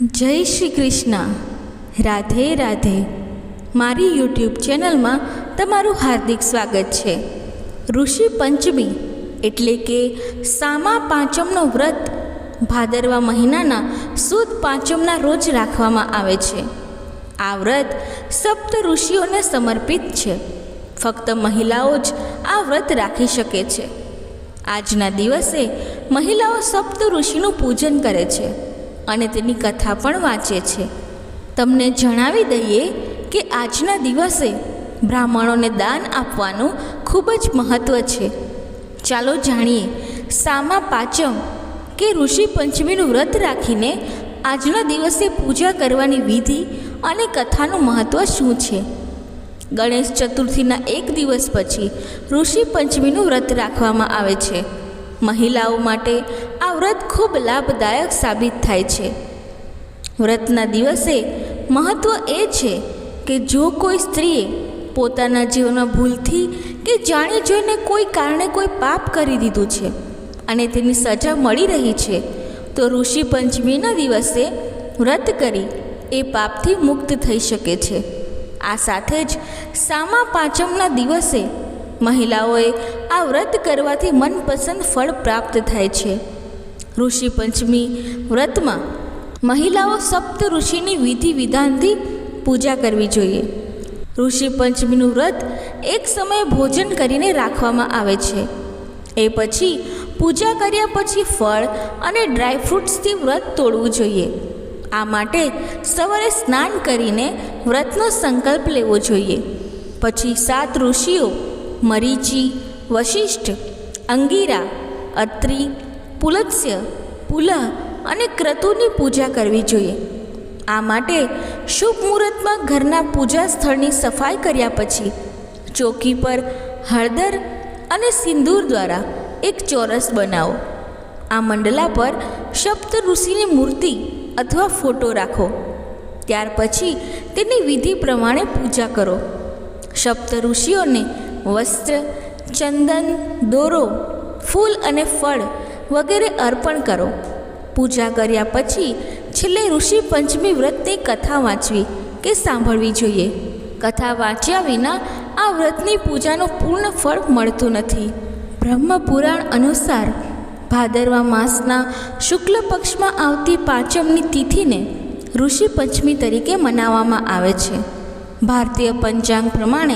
જય શ્રી કૃષ્ણ. રાધે રાધે. મારી યુટ્યુબ ચેનલમાં તમારું હાર્દિક સ્વાગત છે. ઋષિ પંચમી એટલે કે સામા પાંચમનો વ્રત ભાદરવા મહિનાના સુદ પાંચમના રોજ રાખવામાં આવે છે. આ વ્રત સપ્ત ઋષિઓને સમર્પિત છે. ફક્ત મહિલાઓ જ આ વ્રત રાખી શકે છે. આજના દિવસે મહિલાઓ સપ્ત ઋષિનું પૂજન કરે છે. અને તેની કથા પણ વાંચે છે. તમને જણાવી દઈએ કે આજના દિવસે બ્રાહ્મણોને દાન આપવાનું ખૂબ જ મહત્ત્વ છે. ચાલો જાણીએ, સામા પાંચમ કે ઋષિ પંચમીનું વ્રત રાખીને આજના દિવસે પૂજા કરવાની વિધિ અને કથાનું મહત્ત્વ શું છે? ગણેશ ચતુર્થીના એક દિવસ પછી ઋષિ પંચમીનું વ્રત રાખવામાં આવે છે. મહિલાઓ માટે આ વ્રત ખૂબ લાભદાયક સાબિત થાય છે. વ્રતના દિવસે મહત્ત્વ એ છે કે જો કોઈ સ્ત્રીએ પોતાના જીવનમાં ભૂલથી કે જાણી જોઈને કોઈ કારણે કોઈ પાપ કરી દીધું છે અને તેની સજા મળી રહી છે, તો ઋષિ પંચમીના દિવસે વ્રત કરી એ પાપથી મુક્ત થઈ શકે છે. આ સાથે જ સામા પાંચમના દિવસે મહિલાઓએ આ વ્રત કરવાથી મનપસંદ ફળ પ્રાપ્ત થાય છે. ઋષિ પંચમી વ્રતમાં મહિલાઓ સપ્ત ઋષિની વિધિ વિધાનથી પૂજા કરવી જોઈએ. ઋષિ પંચમીનું વ્રત એક સમયે ભોજન કરીને રાખવામાં આવે છે. એ પછી પૂજા કર્યા પછી ફળ અને ડ્રાયફ્રૂટ્સથી વ્રત તોડવું જોઈએ. આ માટે સવારે સ્નાન કરીને વ્રતનો સંકલ્પ લેવો જોઈએ. પછી સાત ઋષિઓ, મરીચી વશિષ્ઠ, અંગીરા, અત્રિ પુલત્સ્ય પુલહ અને ક્રતુની પૂજા કરવી જોઈએ. આ માટે શુભ મુહૂર્તમાં ઘરના પૂજા સ્થળની સફાઈ કર્યા પછી ચોકી પર હળદર અને સિંદૂર દ્વારા એક ચોરસ બનાવો. આ મંડલા પર સપ્ત ઋષિની મૂર્તિ અથવા ફોટો રાખો. ત્યાર પછી તેની વિધિ પ્રમાણે પૂજા કરો. સપ્ત ઋષિઓને વસ્ત્ર ચંદન, દોરો, ફૂલ અને ફળ વગેરે અર્પણ કરો. પૂજા કર્યા પછી છેલ્લે ઋષિ પંચમી વ્રતની કથા વાંચવી કે સાંભળવી જોઈએ. કથા વાંચ્યા વિના આ વ્રતની પૂજાનું પૂર્ણ ફળ મળતું નથી. બ્રહ્મપુરાણ અનુસાર ભાદરવા માસના શુક્લ પક્ષમાં આવતી પાંચમની તિથિને ઋષિ પંચમી તરીકે મનાવવામાં આવે છે. ભારતીય પંચાંગ પ્રમાણે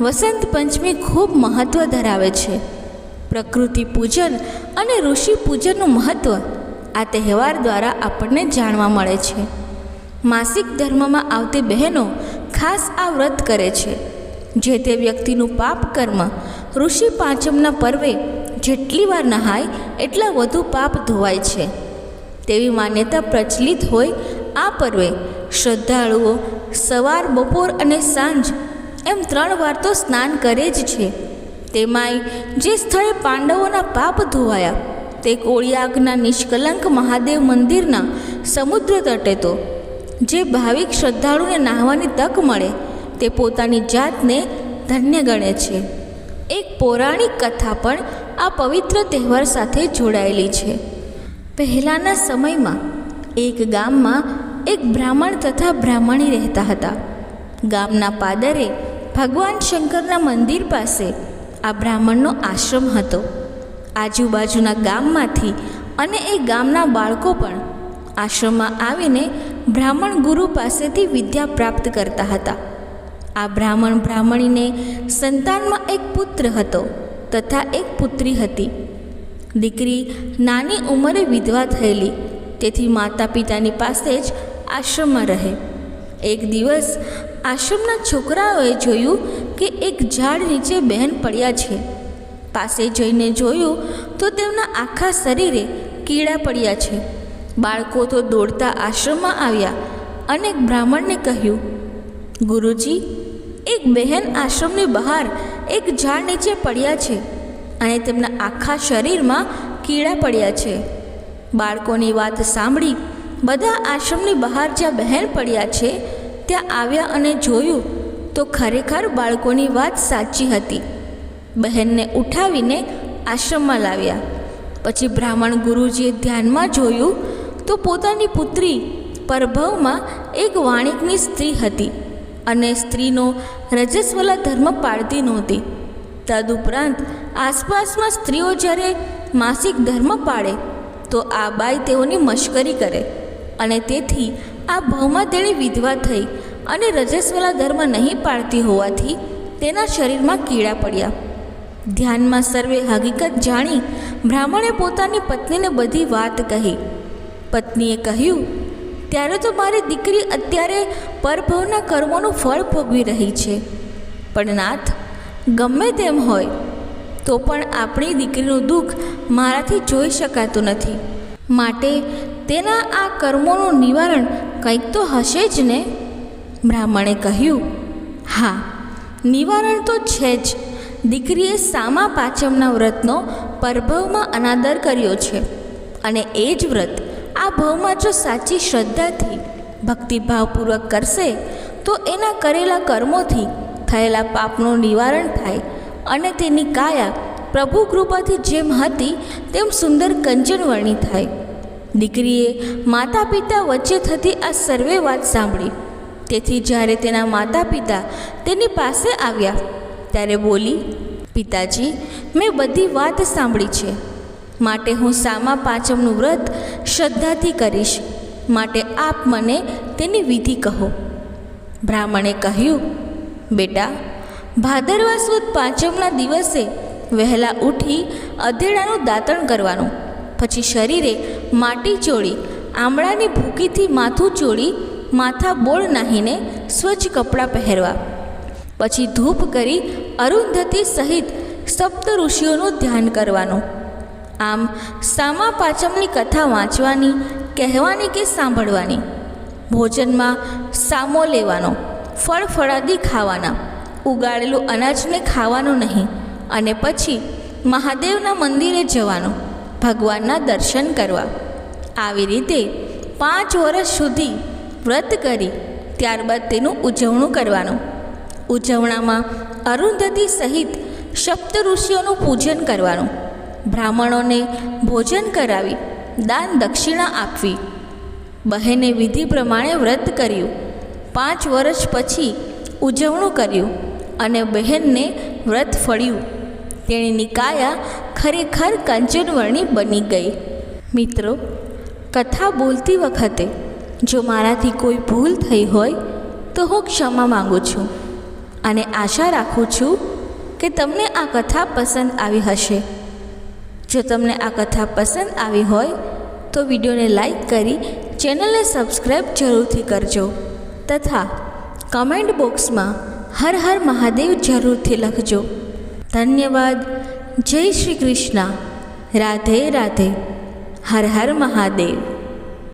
વસંત પંચમી ખૂબ મહત્ત્વ ધરાવે છે. પ્રકૃતિ પૂજન અને ઋષિ પૂજનનું મહત્ત્વ આ તહેવાર દ્વારા આપણને જાણવા મળે છે. માસિક ધર્મમાં આવતી બહેનો ખાસ આ વ્રત કરે છે. જે તે વ્યક્તિનું પાપ કર્મ ઋષિ પાંચમના પર્વે જેટલી વાર નહાય એટલા વધુ પાપ ધોવાય છે. તેવી માન્યતા પ્રચલિત હોય આ પર્વે શ્રદ્ધાળુઓ સવાર, બપોર અને સાંજ એમ ત્રણ વાર તો સ્નાન કરે જ છે. તેમાંય જે સ્થળે પાંડવોના પાપ ધોવાયા, તે કોળિયાગના નિષ્કલંક મહાદેવ મંદિરના સમુદ્ર તટે તો. જે ભાવિક શ્રદ્ધાળુને નાહવાની તક મળે, તે પોતાની જાતને ધન્ય ગણે છે. એક પૌરાણિક કથા પણ આ પવિત્ર તહેવાર સાથે જોડાયેલી છે. પહેલાંના સમયમાં એક ગામમાં એક બ્રાહ્મણ તથા બ્રાહ્મણી રહેતા હતા. ગામના પાદરે ભગવાન શંકરના મંદિર પાસે આ બ્રાહ્મણનો આશ્રમ હતો. આજુબાજુના ગામમાંથી અને એ ગામના બાળકો પણ આશ્રમમાં આવીને બ્રાહ્મણ ગુરુ પાસેથી વિદ્યા પ્રાપ્ત કરતા હતા. આ બ્રાહ્મણ બ્રાહ્મણીને સંતાનમાં એક પુત્ર હતો તથા એક પુત્રી હતી. દીકરી નાની ઉંમરે વિધવા થયેલી, તેથી માતા પિતાની પાસે જ આશ્રમમાં રહે. એક દિવસ આશ્રમના છોકરાઓએ જોયું કે એક ઝાડ નીચે બહેન પડ્યા છે. પાસે જઈને જોયું તો તેમના આખા શરીરે કીડા પડ્યા છે. બાળકો તો દોડતા આશ્રમમાં આવ્યા અને બ્રાહ્મણને કહ્યું, ગુરુજી, એક બહેન આશ્રમની બહાર એક ઝાડ નીચે પડ્યા છે અને તેમના આખા શરીરમાં કીડા પડ્યા છે. બાળકોની વાત સાંભળી બધા આશ્રમની બહાર જ્યાં બહેન પડ્યા છે, ત્યાં આવ્યા અને જોયું તો ખરેખર બાળકોની વાત સાચી હતી. બહેનને ઉઠાવીને આશ્રમમાં લાવ્યા. પછી બ્રાહ્મણ ગુરુજીએ ધ્યાનમાં જોયું તો પોતાની પુત્રી પરભવમાં એક વાણિકની સ્ત્રી હતી અને સ્ત્રીનો રજસ્વલા ધર્મ પાળતી નહોતી. તદુપરાંત આસપાસમાં સ્ત્રીઓ જ્યારે માસિક ધર્મ પાળે તો આ બાઈ તેઓની મશ્કરી કરે. અને તેથી આ ભાવમાં તેણી વિધવા થઈ અને રજસ્વલા ધર્મ નહીં પાળતી હોવાથી તેના શરીરમાં કીડા પડ્યા. ધ્યાનમાં સર્વે હકીકત જાણી બ્રાહ્મણે પોતાની પત્નીને બધી વાત કહી. પત્નીએ કહ્યું, ત્યારે તો મારી દીકરી અત્યારે પરભવના કર્મોનું ફળ ભોગવી રહી છે. પણ નાથ, ગમે તેમ હોય, તો પણ આપણી દીકરીનું દુઃખ મારાથી જોઈ શકાતું નથી. માટે તેના આ કર્મોનું નિવારણ કંઈક તો હશે જ ને? બ્રાહ્મણે કહ્યું, હા, નિવારણ તો છે જ. દીકરીએ સામા પાંચમના વ્રતનો પરભવમાં અનાદર કર્યો છે. અને એ જ વ્રત આ ભવમાં જો સાચી શ્રદ્ધાથી, ભક્તિભાવપૂર્વક કરશે, તો એના કરેલા કર્મોથી થયેલા પાપનું નિવારણ થાય અને તેની કાયા પ્રભુ કૃપાથી જેમ હતી, તેમ સુંદર કંચનવર્ણી થાય. દીકરીએ માતા પિતા વચ્ચે થતી આ સર્વે વાત સાંભળી. તેથી જ્યારે તેના માતા પિતા તેની પાસે આવ્યા, ત્યારે બોલી, પિતાજી, મેં બધી વાત સાંભળી છે. માટે હું સામા પાંચમનું વ્રત શ્રદ્ધાથી કરીશ. માટે આપ મને તેની વિધિ કહો. બ્રાહ્મણે કહ્યું, બેટા, ભાદરવા સુદ પાંચમના દિવસે વહેલા ઉઠી અધેડાનું દાંતણ કરવાનું. પછી શરીરે માટી ચોળી, આમળાની ભૂકીથી માથું ચોળી, માથા બોળ નાહીને સ્વચ્છ કપડાં પહેરવા. પછી ધૂપ કરી અરુંધતી સહિત સપ્ત ઋષિઓનું ધ્યાન કરવાનું. આમ સામા પાંચમની કથા વાંચવાની, કહેવાની કે સાંભળવાની? ભોજનમાં સામો લેવાનો, ફળ ફળાદી ખાવાના, ઉગાડેલું અનાજને ખાવાનું નહીં. અને પછી મહાદેવના મંદિરે જવાનું. ભગવાનના દર્શન કરવા. આવી રીતે પાંચ વર્ષ સુધી વ્રત કરી, ત્યારબાદ તેનું ઉજવણું કરવાનું. ઉજવણામાં અરુંધતી સહિત સપ્ત ઋષિઓનું પૂજન કરવાનું. બ્રાહ્મણોને ભોજન કરાવી, દાન દક્ષિણા આપવી. બહેને વિધિ પ્રમાણે વ્રત કર્યું. પાંચ વર્ષ પછી ઉજવણું કર્યું અને બહેનને વ્રત ફળ્યું. તેણીની કાયા ખરેખર કંચનવર્ણી બની ગઈ. મિત્રો, કથા બોલતી વખતે જો મારાથી કોઈ ભૂલ થઈ હોય તો હું ક્ષમા માગું છું અને આશા રાખું છું કે તમને આ કથા પસંદ આવી હશે. જો તમને આ કથા પસંદ આવી હોય તો વિડીયોને લાઈક કરી ચેનલને સબસ્ક્રાઈબ જરૂરથી કરજો તથા કમેન્ટ બોક્સમાં હર હર મહાદેવ જરૂરથી લખજો. ધન્યવાદ. જય શ્રી કૃષ્ણ. રાધે રાધે. હર હર મહાદેવ.